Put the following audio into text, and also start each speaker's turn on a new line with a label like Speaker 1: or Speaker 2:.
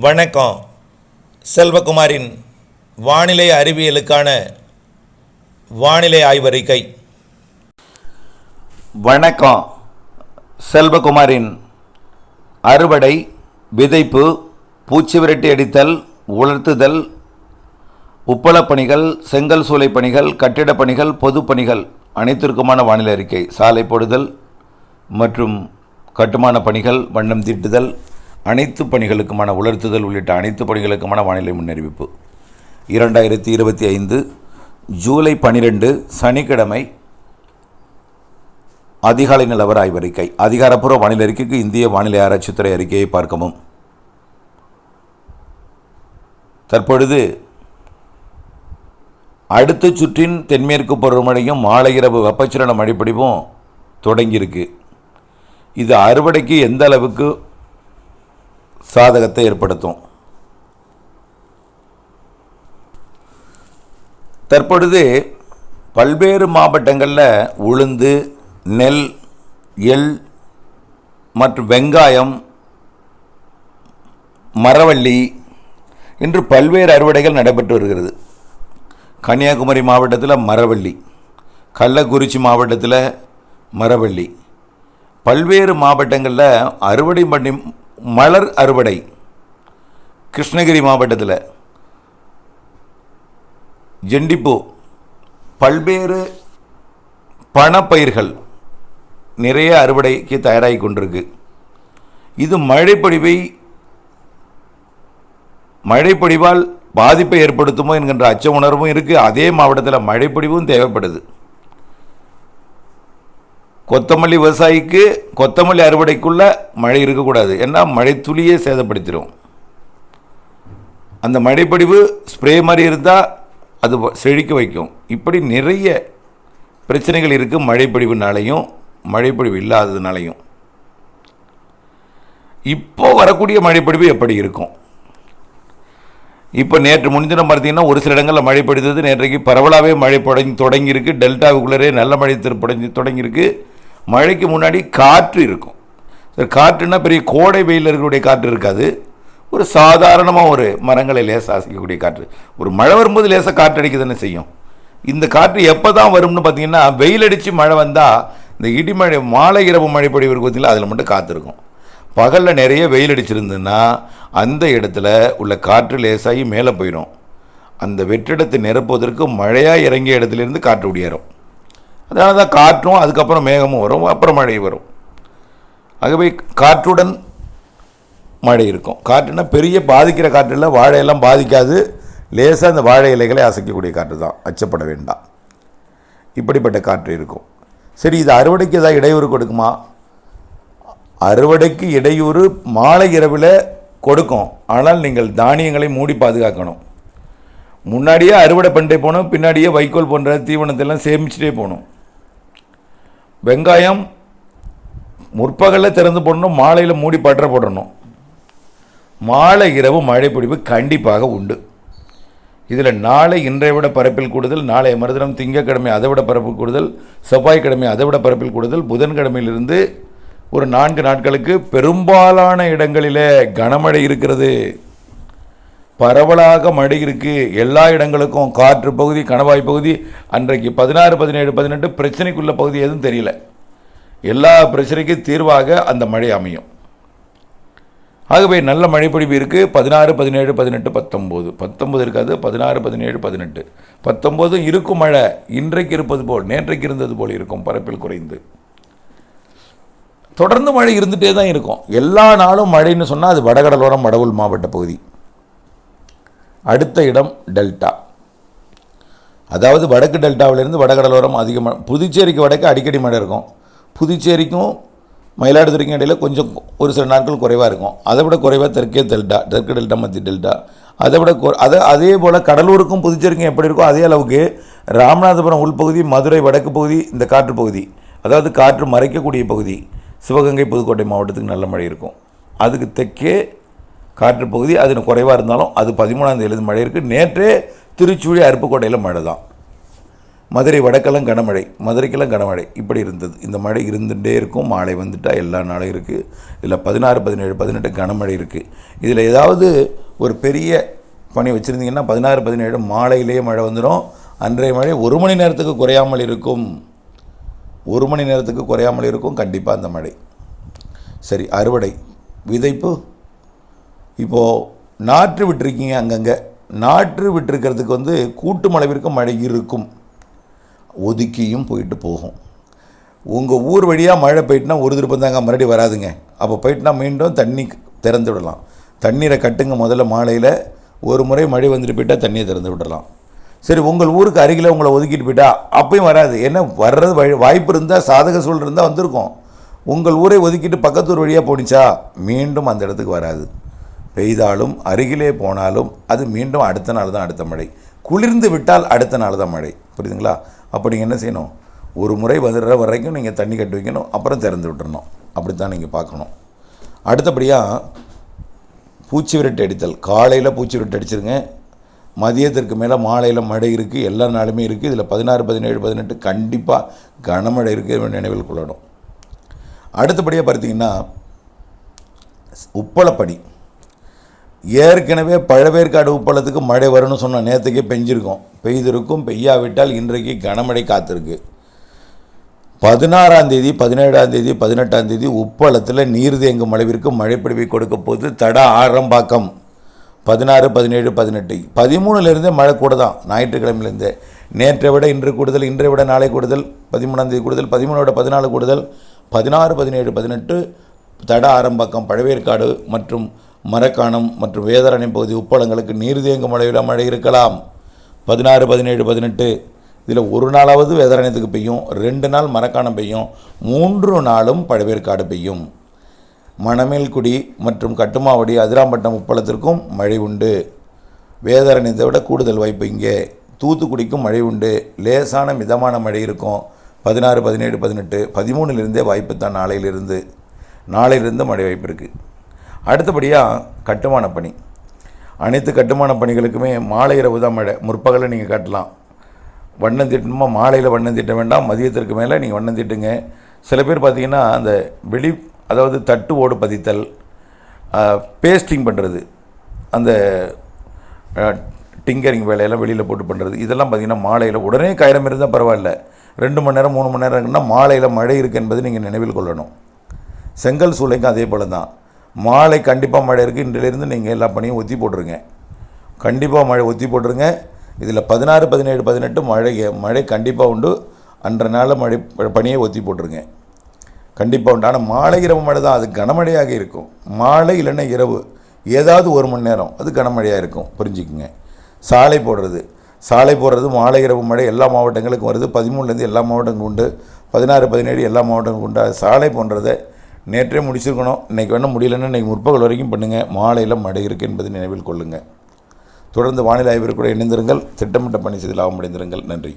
Speaker 1: வணக்கம். செல்வகுமாரின் வானிலை அறிவியலுக்கான வானிலை ஆய்வறிக்கை.
Speaker 2: வணக்கம். செல்வகுமாரின் அறுவடை விதைப்பு பூச்சி விரட்டி அடித்தல் உலர்த்துதல் உப்பளப் பணிகள் செங்கல் சூளை பணிகள் கட்டிடப் பணிகள் அனைத்திற்குமான வானிலை அறிக்கை. சாலை போடுதல் மற்றும் கட்டுமான பணிகள் வண்ணம் தீட்டுதல் அனைத்து பணிகளுக்குமான உலர்த்துதல் உள்ளிட்ட அனைத்து பணிகளுக்குமான வானிலை முன்னறிவிப்பு. இரண்டாயிரத்தி இருபத்தி ஐந்து ஜூலை பனிரெண்டு சனிக்கிழமை அதிகாலை நிலவர ஆய்வறிக்கை. அதிகாரப்பூர்வ வானிலை அறிக்கைக்கு இந்திய வானிலை ஆராய்ச்சித்துறை அறிக்கையை பார்க்கவும். தற்பொழுது அடுத்த சுற்றின் தென்மேற்கு பருவமழையும் மாலை இரவு வெப்பச்சலன மழைப்பிடிவும் தொடங்கியிருக்கு. இது அறுவடைக்கு எந்த அளவுக்கு சாதகத்தை ஏற்படுத்தும். தற்பொழுது பல்வேறு மாவட்டங்களில் உளுந்து நெல் எள் மற்றும் வெங்காயம் மரவள்ளி இன்று பல்வேறு அறுவடைகள் நடைபெற்று வருகிறது. கன்னியாகுமரி மாவட்டத்தில் மரவள்ளி கள்ளக்குறிச்சி மாவட்டத்தில் மரவள்ளி. பல்வேறு மாவட்டங்களில் அறுவடை பண்ணி மலர் அறுவடை கிருஷ்ணகிரி மாவட்டத்தில். ஜெண்டிப்பூ பல்வேறு பணப்பயிர்கள் நிறைய அறுவடைக்கு தயாராகி கொண்டிருக்கு. இது மழைப்பொழிவை மழைப்பொழிவால் பாதிப்பை ஏற்படுத்துமோ என்கின்ற அச்ச உணர்வும் இருக்குது அதே மாவட்டத்தில் மழைப்பொழிவும் தேவைப்படுது. கொத்தமல்லி விவசாயிக்கு கொத்தமல்லி அறுவடைக்குள்ள மழை இருக்கக்கூடாது. ஏன்னா மழை துளியே சேதப்படுத்திடும் அந்த மழைப்படிவு ஸ்ப்ரே மாதிரி இருந்தால் அது வ- செழிக்க வைக்கும். இப்படி நிறைய பிரச்சனைகள் இருக்குது மழைப்படிவுனாலையும் மழைப்படிவு இல்லாததுனாலையும். இப்போ வரக்கூடிய மழைப்படிவு எப்படி இருக்கும்? இப்போ நேற்று முன்தினம் பார்த்தீங்கன்னா ஒரு சில இடங்களில் மழை பொழிந்தது நேற்றைக்கு பரவலாகவே மழை தொடங்கி தொடங்கியிருக்கு. டெல்டாவுக்குள்ளரே நல்ல மழை தொடங்கி தொடங்கியிருக்கு. மழைக்கு முன்னாடி காற்று இருக்கும். காற்றுனா பெரிய கோடை வெயில் இருக்கக்கூடிய காற்று இருக்காது. ஒரு சாதாரணமாக ஒரு மரங்களை லேசாக அசைக்கக்கூடிய காற்று. ஒரு மழை வரும்போது லேசாக காற்று அடிக்க தானே செய்யும். இந்த காற்று எப்போ தான் வரும்னு பார்த்தீங்கன்னா வெயில் அடித்து மழை வந்தால் இந்த இடிமழை மாலை இரவு மழை பொழிவு இருக்கு பார்த்தீங்களா? அதில் மட்டும் காற்று இருக்கும். பகலில் நிறைய வெயில் அடிச்சிருந்ததுன்னா அந்த இடத்துல உள்ள காற்று லேசாகி மேலே போயிடும் அந்த வெற்றிடத்தை நிரப்புவதற்கு மழையாக இறங்கிய இடத்துலேருந்து காற்று ஒடியேறும் அதனால தான் காற்றும் அதுக்கப்புறம் மேகமும் வரும் அப்புறம் மழை வரும். ஆகவே காற்றுடன் மழை இருக்கும். காற்றுனா பெரிய பாதிக்கிற காற்று இல்லை வாழையெல்லாம் பாதிக்காது. லேசாக அந்த வாழை இலைகளை அசைக்கக்கூடிய காற்று தான். அச்சப்பட வேண்டாம். இப்படிப்பட்ட காற்று இருக்கும். சரி இது அறுவடைக்கு ஏதாவது இடையூறு கொடுக்குமா? அறுவடைக்கு இடையூறு மாலை இரவில் கொடுக்கும். ஆனால் நீங்கள் தானியங்களை மூடி பாதுகாக்கணும். முன்னாடியே அறுவடை பண்ணிட்டே போகணும் பின்னாடியே வைக்கோல் போன்ற தீவனத்தை எல்லாம் சேமிச்சுட்டே போகணும். வெங்காயம் முற்பகலில் திறந்து போடணும் மாலையில் மூடி பற்ற போடணும். மாலை இரவு மழை பிடிப்பு கண்டிப்பாக உண்டு. இதில் நாளை இன்றைய விட பரப்பில் கூடுதல் நாளை மறுதினம் திங்கக்கிழமை அதை விட பரப்பு கூடுதல் செவ்வாய்க்கிழமை அதை விட பரப்பில் கூடுதல் புதன்கிழமையிலிருந்து ஒரு நான்கு நாட்களுக்கு பெரும்பாலான இடங்களிலே கனமழை இருக்கிறது. பரவலாக மழை இருக்குது எல்லா இடங்களுக்கும் காற்று பகுதி கணவாய் பகுதி அன்றைக்கு பதினாறு பதினேழு பதினெட்டு பிரச்சனைக்குள்ள பகுதி எதுவும் தெரியல. எல்லா பிரச்சனைக்கும் தீர்வாக அந்த மழை அமையும். ஆகவே நல்ல மழைப்பொழிவு இருக்குது பதினாறு பதினேழு பதினெட்டு பத்தொம்போது. பத்தொம்போது இருக்காது. பதினாறு பதினேழு பதினெட்டு. பத்தொம்போது இருக்கும் மழை. இன்றைக்கு இருப்பது போல் நேற்றைக்கு இருந்தது போல் இருக்கும். பரப்பில் குறைந்து. தொடர்ந்து மழை இருந்துகிட்டே தான் இருக்கும். எல்லா நாளும் மழைன்னு சொன்னால் அது வடகடலோரம் வடவுள் மாவட்ட பகுதி. அடுத்த இடம் டெல்டா. அதாவது வடக்கு டெல்டாவிலிருந்து வடகடலோரம் அதிகமாக புதுச்சேரிக்கு வடக்கு அடிக்கடி மழை இருக்கும். புதுச்சேரிக்கும் மயிலாடுதுறைக்கும் இடையில் கொஞ்சம் ஒரு சில நாட்கள் குறைவாக இருக்கும். அதை விட குறைவாக தெற்கே டெல்டா தெற்கு டெல்டா மத்திய டெல்டா. அதை விட அதை அதே போல் கடலூருக்கும் புதுச்சேரிக்கும் எப்படி இருக்கோ அதே அளவுக்கு ராமநாதபுரம் உள்பகுதி மதுரை வடக்கு பகுதி இந்த காற்று பகுதி அதாவது காற்று மறைக்கக்கூடிய பகுதி சிவகங்கை புதுக்கோட்டை மாவட்டத்துக்கு நல்ல மழை இருக்கும். அதுக்கு தெற்கே காற்று பகுதி அது குறைவாக இருந்தாலும் அது பதிமூணாம் மழை இருக்குது நேற்றே திருச்சூழி அருப்புக்கோட்டையில் மழை தான் மதுரை வடக்கெல்லாம் கனமழை. மதுரைக்கெல்லாம் கனமழை. இப்படி இருந்தது. இந்த மழை இருந்துகிட்டே இருக்கும். மாலை வந்துட்டால் எல்லா நாளும் இருக்குது இதில் பதினாறு பதினேழு பதினெட்டு கனமழை இருக்குது இதில் ஏதாவது ஒரு பெரிய பணி வச்சுருந்தீங்கன்னா பதினாறு பதினேழு மாலையிலேயே மழை வந்துடும் அன்றைய மழை ஒரு மணி நேரத்துக்கு குறையாமல் இருக்கும். ஒரு மணி நேரத்துக்கு குறையாமல் இருக்கும். கண்டிப்பாக அந்த மழை. சரி அறுவடை. விதைப்பு? இப்போது நாற்று விட்டுருக்கீங்க அங்கங்கே. நாற்று விட்டுருக்கிறதுக்கு வந்து கூட்டு மளவிற்கு மழை இருக்கும். ஒதுக்கியும் போயிட்டு போகும். உங்கள் ஊர் வழியாக மழை போயிட்டுனா ஒரு திருப்பம் தாங்க மறுபடியும் வராதுங்க. அப்போ போயிட்டுனா மீண்டும் தண்ணி திறந்து விடலாம். தண்ணீரை கட்டுங்க முதல்ல மாலையில். ஒரு முறை மழை வந்துட்டு போயிட்டால் தண்ணியை திறந்து விடலாம். சரி உங்கள் ஊருக்கு அருகில் உங்களை ஒதுக்கிட்டு போயிட்டா அப்பயும் வராது. ஏன்னா வர்றது வாய்ப்பு இருந்தால் சாதக சூழல் இருந்தால் வந்திருக்கும். உங்கள் ஊரை ஒதுக்கிட்டு பக்கத்தூர் வழியாக போனிச்சா மீண்டும் அந்த இடத்துக்கு வராது. பெய்தாலும் அருகிலே போனாலும் அது மீண்டும் அடுத்த நாள் தான் அடுத்த மழை. குளிர்ந்து விட்டால் அடுத்த நாள் தான் மழை. புரியுதுங்களா? அப்போ நீங்கள் என்ன செய்யணும்? ஒரு முறை வந்துடுற வரைக்கும் நீங்கள் தண்ணி கட்டி வைக்கணும் அப்புறம் திறந்து விட்டுறணும். அப்படி தான் நீங்கள் பார்க்கணும். அடுத்தபடியாக பூச்சி விரட்டு அடித்தல். காலையில் பூச்சி விரட்டு அடிச்சிருங்க. மதியத்திற்கு மேலே மாலையில் மழை இருக்குது எல்லா நாளுமே இருக்குது இதில் பதினாறு பதினேழு பதினெட்டு கண்டிப்பாக கனமழை இருக்குது நினைவில் கொள்ளணும். அடுத்தபடியாக பார்த்தீங்கன்னா உப்பளப்படி. ஏற்கனவே பழவேற்காடு உப்பளத்துக்கு மழை வரும்னு சொன்ன நேற்றுக்கே பெஞ்சிருக்கும். பெய்திருக்கும் பெய்யாவிட்டால் இன்றைக்கு கனமழை காத்திருக்கு. பதினாறாம் தேதி பதினேழாம் தேதி பதினெட்டாம் தேதி உப்பளத்தில் நீர் தேங்கும் அளவிற்கு மழைப்பிடிவை கொடுக்க போது தட ஆரம்பாக்கம். பதினாறு பதினேழு பதினெட்டு. பதிமூணுலேருந்தே மழை கூட தான் ஞாயிற்றுக்கிழமையிலேருந்தே. நேற்றை விட இன்று கூடுதல் இன்றை விட நாளை கூடுதல் பதிமூணாம் தேதி கூடுதல் பதிமூணோட பதினாலு கூடுதல் பதினாறு பதினேழு பதினெட்டு தட ஆரம்பாக்கம் பழவேற்காடு மற்றும் மரக்காணம் மற்றும் வேதாரணை பகுதி உப்பளங்களுக்கு நீர் தேங்கும் அளவில் மழை இருக்கலாம். பதினாறு பதினேழு பதினெட்டு. இதில் ஒரு நாளாவது வேதாரண்யத்துக்கு பெய்யும் ரெண்டு நாள் மரக்காணம் பெய்யும் மூன்று நாளும் பழவேற்காடு பெய்யும். மணமேல்குடி மற்றும் கட்டுமாவடி அதிராம்பட்டம் உப்பளத்திற்கும் மழை உண்டு. வேதாரண்யத்தை விட கூடுதல் வாய்ப்பு இங்கே. தூத்துக்குடிக்கும் மழை உண்டு. லேசான மிதமான மழை இருக்கும். பதினாறு பதினேழு பதினெட்டு பதிமூணுலேருந்தே வாய்ப்பு தான் நாளையிலிருந்து. நாளையிலிருந்து மழை வாய்ப்பு இருக்குது அடுத்தபடியாக கட்டுமான பணி. அனைத்து கட்டுமான பணிகளுக்குமே மாலை இரவு தான் மழை. முற்பகலில் நீங்கள் கட்டலாம். வண்ணம் தீட்டணுமா? மாலையில் வண்ணம் திட்ட வேண்டாம். மதியத்திற்கு மேலே நீங்கள் வண்ணம் தீட்டுங்க. சில பேர் பார்த்தீங்கன்னா அந்த வெளி அதாவது தட்டு ஓடு பதித்தல் பேஸ்டிங் பண்ணுறது அந்த டிங்கரிங் வேலையெல்லாம் வெளியில் போட்டு பண்ணுறது இதெல்லாம் பார்த்தீங்கன்னா மாலையில் உடனே காயிரம் இருந்தால் பரவாயில்ல. ரெண்டு மணி நேரம் மூணு மணி நேரம் இருக்குன்னா மாலையில் மழை இருக்குது என்பதை நீங்கள் நினைவில் கொள்ளணும். செங்கல் சூளைக்கும் அதே போல் தான் மாலை கண்டிப்பாக மழை இருக்குது இன்றிலிருந்து நீங்கள் எல்லா பணியும் ஒத்தி போட்டுருங்க. கண்டிப்பாக மழை ஒத்தி போட்டுருங்க. இதில் பதினாறு பதினேழு பதினெட்டு மழை மழை கண்டிப்பாக உண்டு. அன்ற நாளில் மழை பணியை ஒத்தி போட்டுருங்க. கண்டிப்பாக உண்டு. ஆனால் மாலை இரவு மழை தான். அது கனமழையாக இருக்கும். மாலை இல்லைன்னா இரவு. ஏதாவது ஒரு மணி நேரம். அது கனமழையாக இருக்கும். புரிஞ்சுக்குங்க. சாலை போடுறது. சாலை போடுறது மாலை இரவு மழை எல்லா மாவட்டங்களுக்கும் வருது. பதிமூணுலேருந்து எல்லா மாவட்டங்களுக்கும் உண்டு. பதினாறு பதினேழு எல்லா மாவட்டங்களுக்கும் உண்டு. அது சாலை போன்றதை நேற்றே முடிச்சிருக்கணும். இன்றைக்கி வேணால் முடியலன்னா இன்றைக்கி முற்பகல் வரைக்கும் பண்ணுங்கள் மாலையில் மழை இருக்குது என்பதை நினைவில் கொள்ளுங்கள் தொடர்ந்து வானிலை ஆய்விற்கு கூட இணைந்திருங்கள். திட்டமிட்ட பணி செய்து லாபம் அடைந்திருங்கள் நன்றி.